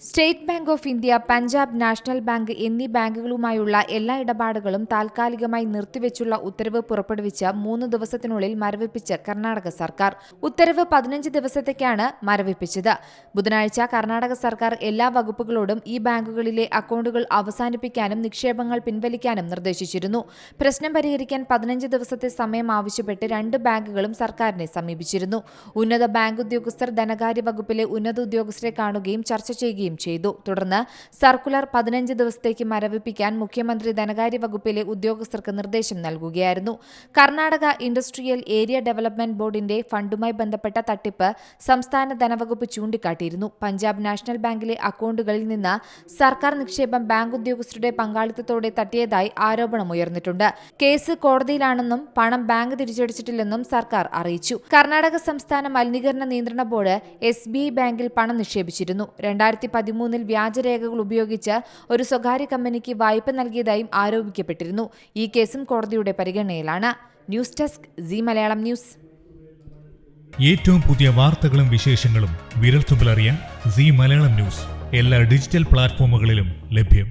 State bank of India Punjab national bank എന്നീ ബാങ്കുകളുമായുള്ള എല്ലാ ഇടപാടുകളും താൽക്കാലികമായി നിർത്തിവെച്ചുള്ള ഉത്തരവ് പുറപ്പെടുവിച്ച് മൂന്ന് ദിവസത്തിനുള്ളിൽ മരവിപ്പിച്ച് കർണാടക സർക്കാർ. ഉത്തരവ് പതിനഞ്ച് ദിവസത്തേക്കാണ് മരവിപ്പിച്ചത്. ബുധനാഴ്ച കർണാടക സർക്കാർ എല്ലാ വകുപ്പുകളോടും ഈ ബാങ്കുകളിലെ അക്കൗണ്ടുകൾ അവസാനിപ്പിക്കാനും നിക്ഷേപങ്ങൾ പിൻവലിക്കാനും നിർദ്ദേശിച്ചിരുന്നു. പ്രശ്നം പരിഹരിക്കാൻ പതിനഞ്ച് ദിവസത്തെ സമയം ആവശ്യപ്പെട്ട് രണ്ട് ബാങ്കുകളും സർക്കാരിനെ സമീപിച്ചിരുന്നു. ഉന്നത ബാങ്ക് ഉദ്യോഗസ്ഥർ ധനകാര്യ വകുപ്പിലെ ഉന്നത ഉദ്യോഗസ്ഥരെ കാണുകയും ചർച്ച ചെയ്യുകയും ചെയ്തു. തുടർന്ന് സർക്കുലർ പതിനഞ്ച് ദിവസത്തേക്ക് മരവിപ്പിക്കാൻ മുഖ്യമന്ത്രി ധനകാര്യ വകുപ്പിലെ ഉദ്യോഗസ്ഥർക്ക് നിർദ്ദേശം നൽകുകയായിരുന്നു. കർണാടക ഇൻഡസ്ട്രിയൽ ഏരിയ ഡെവലപ്മെന്റ് ബോർഡിന്റെ ഫണ്ടുമായി ബന്ധപ്പെട്ട തട്ടിപ്പ് സംസ്ഥാന ധനവകുപ്പ് ചൂണ്ടിക്കാട്ടിയിരുന്നു. പഞ്ചാബ് നാഷണൽ ബാങ്കിലെ അക്കൗണ്ടുകളിൽ നിന്ന് സർക്കാർ നിക്ഷേപം ബാങ്ക് ഉദ്യോഗസ്ഥരുടെ പങ്കാളിത്തത്തോടെ തട്ടിയതായി ആരോപണമുയർന്നിട്ടുണ്ട് കേസ് കോടതിയിലാണെന്നും പണം ബാങ്ക് തിരിച്ചടിച്ചിട്ടില്ലെന്നും സർക്കാർ അറിയിച്ചു. കർണാടക സംസ്ഥാന മലിനീകരണ നിയന്ത്രണ ബോർഡ് എസ് ബാങ്കിൽ പണം നിക്ഷേപിച്ചിരുന്നു. രണ്ടായിരത്തി പതിമൂന്നിൽ വ്യാജരേഖകൾ ഉപയോഗിച്ച് ഒരു സ്വകാര്യ കമ്പനിക്ക് വായ്പ നൽകിയതായും ആരോപിക്കപ്പെട്ടിരുന്നു. ഈ കേസും കോടതിയുടെ പരിഗണനയിലാണ്. News desk C Malayalam news. ഏറ്റവും പുതിയ വാർത്തകളും വിശേഷങ്ങളും വിരൽത്തുമ്പിലറിയാൻ സി മലയാളം ന്യൂസ് എല്ലാ ഡിജിറ്റൽ പ്ലാറ്റ്ഫോമുകളിലും ലഭ്യം.